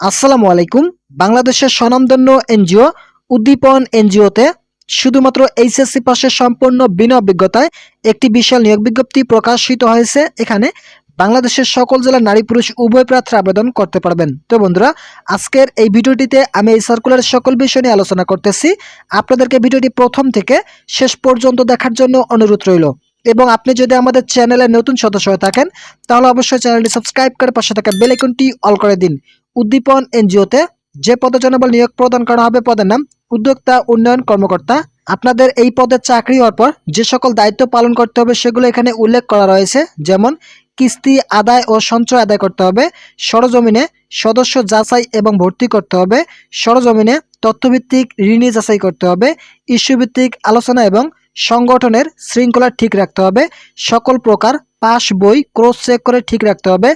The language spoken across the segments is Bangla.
আসসালামু আলাইকুম। বাংলাদেশের স্বনামধন্য এনজিও, উদ্দীপন এনজিওতে শুধুমাত্র এইচএসসি পাশের সম্পূর্ণ বিনা অভিজ্ঞতায় একটি বিশাল নিয়োগ বিজ্ঞপ্তি প্রকাশিত হয়েছে। এখানে বাংলাদেশের সকল জেলার নারী পুরুষ উভয় প্রার্থী আবেদন করতে পারবেন। তো বন্ধুরা, আজকের এই ভিডিওটিতে আমি এই সার্কুলারের সকল বিষয় নিয়ে আলোচনা করতেছি। আপনাদেরকে ভিডিওটি প্রথম থেকে শেষ পর্যন্ত দেখার জন্য অনুরোধ রইল। এবং আপনি যদি আমাদের চ্যানেলের নতুন সদস্য হয়ে থাকেন, তাহলে অবশ্যই চ্যানেলটি সাবস্ক্রাইব করে পাশে থাকা বেল আইকনটি অল করে দিন। উদ্দীপন এনজিওতে যে পদে জনবল নিয়োগ প্রদান করা হবে পদের নাম উদ্যোক্তা উন্নয়ন কর্মকর্তা। আপনাদের এই পদে চাকরি হওয়ার পর যে সকল দায়িত্ব পালন করতে হবে সেগুলো এখানে উল্লেখ করা রয়েছে, যেমন কিস্তি আদায় ও সঞ্চয় আদায় করতে হবে, সরজমিনে সদস্য যাচাই এবং ভর্তি করতে হবে, সরজমিনে তথ্যভিত্তিক ঋণী যাচাই করতে হবে, ইস্যুভিত্তিক আলোচনা এবং সংগঠনের শৃঙ্খলা ঠিক রাখতে হবে। সকল প্রকার পাস বই ক্রস চেক করে ঠিক রাখতে হবে।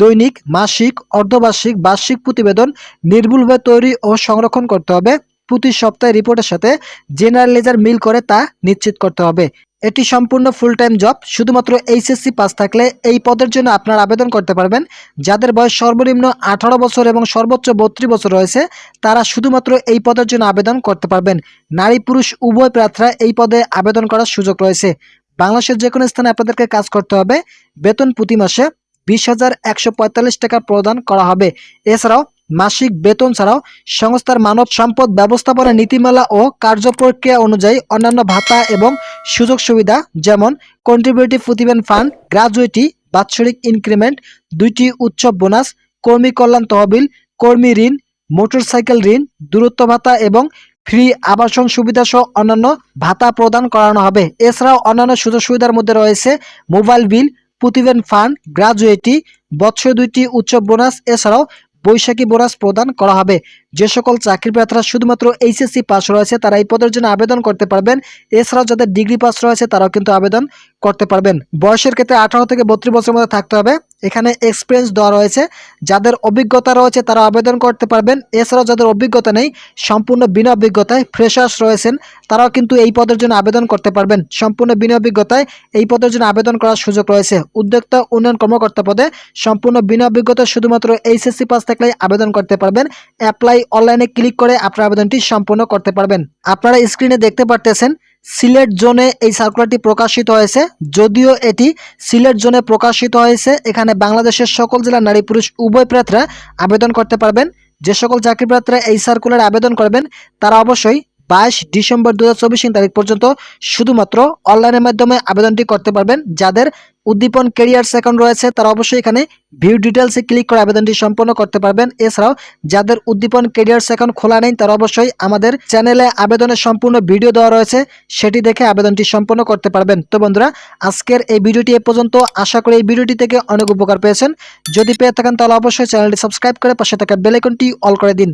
দৈনিক, মাসিক, অর্ধবার্ষিক, বার্ষিক প্রতিবেদন নির্ভুলভাবে তৈরি ও সংরক্ষণ করতে হবে। প্রতি সপ্তাহে রিপোর্টের সাথে জেনারেল লেজার মিল করে তা নিশ্চিত করতে হবে। এটি সম্পূর্ণ ফুল টাইম জব শুধুমাত্র এইচএসসি পাস থাকলে এই পদের জন্য আপনারা আবেদন করতে পারবেন। যাদের বয়স সর্বনিম্ন আঠারো বছর এবং সর্বোচ্চ বত্রিশ বছর রয়েছে, তারা শুধুমাত্র এই পদের জন্য আবেদন করতে পারবেন। নারী, পুরুষ, উভয় প্রার্থীরা এই পদে আবেদন করার সুযোগ রয়েছে। বাংলাদেশের যে কোনো স্থানে আপনাদেরকে কাজ করতে হবে। বেতন প্রতি মাসে বিশ হাজার একশো টাকা প্রদান করা হবে। এছাড়াও মাসিক বেতন ছাড়াও সংস্থার মানব সম্পদ ব্যবস্থাপনা নীতিমালা ও কার্যপ্রক্রিয়া অনুযায়ী অন্যান্য ভাতা এবং সুযোগ সুবিধা, যেমন কন্ট্রিবিউটিভ প্রতিবেদন ফান্ড গ্রাজুয়েটি বাৎসরিক ইনক্রিমেন্ট দুইটি উৎসব বোনাস কর্মী কল্যাণ তহবিল, কর্মী ঋণ মোটরসাইকেল ঋণ, দূরত্ব ভাতা এবং ফ্রি আবাসন সুবিধা সহ অন্যান্য ভাতা প্রদান করানো হবে। এছাড়াও অন্যান্য সুযোগ সুবিধার মধ্যে রয়েছে মোবাইল বিল প্রতিবেদন ফান্ড গ্রাজুয়েটি বৎসর দুইটি উৎসব বোনাস এছাড়াও বৈশাখী বোনাস প্রদান করা হবে। যে সকল চাকরি প্রার্থীরা শুধুমাত্র এইচএসসি পাস রয়েছে, তারা এই পদের জন্য আবেদন করতে পারবেন। এছাড়াও যাদের ডিগ্রি পাস রয়েছে, তারাও কিন্তু আবেদন করতে পারবেন। বয়সের ক্ষেত্রে আঠারো থেকে বত্রিশ বছরের মধ্যে থাকতে হবে। এখানে এক্সপিরিয়েন্স দেওয়া রয়েছে। যাদের অভিজ্ঞতা রয়েছে, তারা আবেদন করতে পারবেন। এছাড়াও যাদের অভিজ্ঞতা নেই, সম্পূর্ণ বিনা অভিজ্ঞতায় ফ্রেশার্স রয়েছেন, তারাও কিন্তু এই পদের জন্য আবেদন করতে পারবেন। সম্পূর্ণ বিনা অভিজ্ঞতায় এই পদের জন্য আবেদন করার সুযোগ রয়েছে। উদ্যোক্তা উন্নয়ন কর্মকর্তা পদে সম্পূর্ণ বিনা অভিজ্ঞতা শুধুমাত্র এইচএসসি পাস থাকলেই আবেদন করতে পারবেন। অ্যাপ্লাই অনলাইনে ক্লিক করে আপনার আবেদনটি সম্পূর্ণ করতে পারবেন। আপনারা স্ক্রিনে দেখতে পারতেছেন সিলেট জোনে এই সার্কুলারটি প্রকাশিত হয়েছে। যদিও এটি সিলেট জোনে প্রকাশিত হয়েছে, এখানে বাংলাদেশের সকল জেলার নারী পুরুষ উভয় প্রার্থীরা আবেদন করতে পারবেন। যে সকল চাকরি প্রার্থীরা এই সার্কুলার আবেদন করবেন, তারা অবশ্যই বাইশ ডিসেম্বর দু হাজার চব্বিশ তারিখ পর্যন্ত শুধুমাত্র অনলাইনের মাধ্যমে আবেদনটি করতে পারবেন। যাদের উদ্দীপন কেরিয়ার্স অ্যাকাউন্ট রয়েছে, তারা অবশ্যই এখানে ভিউ ডিটেলসে ক্লিক করে আবেদনটি সম্পন্ন করতে পারবেন। এছাড়াও যাদের উদ্দীপন কেরিয়ার্স অ্যাকাউন্ট খোলা নেই, তারা অবশ্যই আমাদের চ্যানেলে আবেদনের সম্পূর্ণ ভিডিও দেওয়া রয়েছে, সেটি দেখে আবেদনটি সম্পন্ন করতে পারবেন। তো বন্ধুরা, আজকের এই ভিডিওটি এ পর্যন্ত। আশা করি এই ভিডিওটি থেকে অনেক উপকার পেয়েছেন। যদি পেয়ে থাকেন, তাহলে অবশ্যই চ্যানেলটি সাবস্ক্রাইব করে পাশে থাকা বেলাইকনটি অল করে দিন।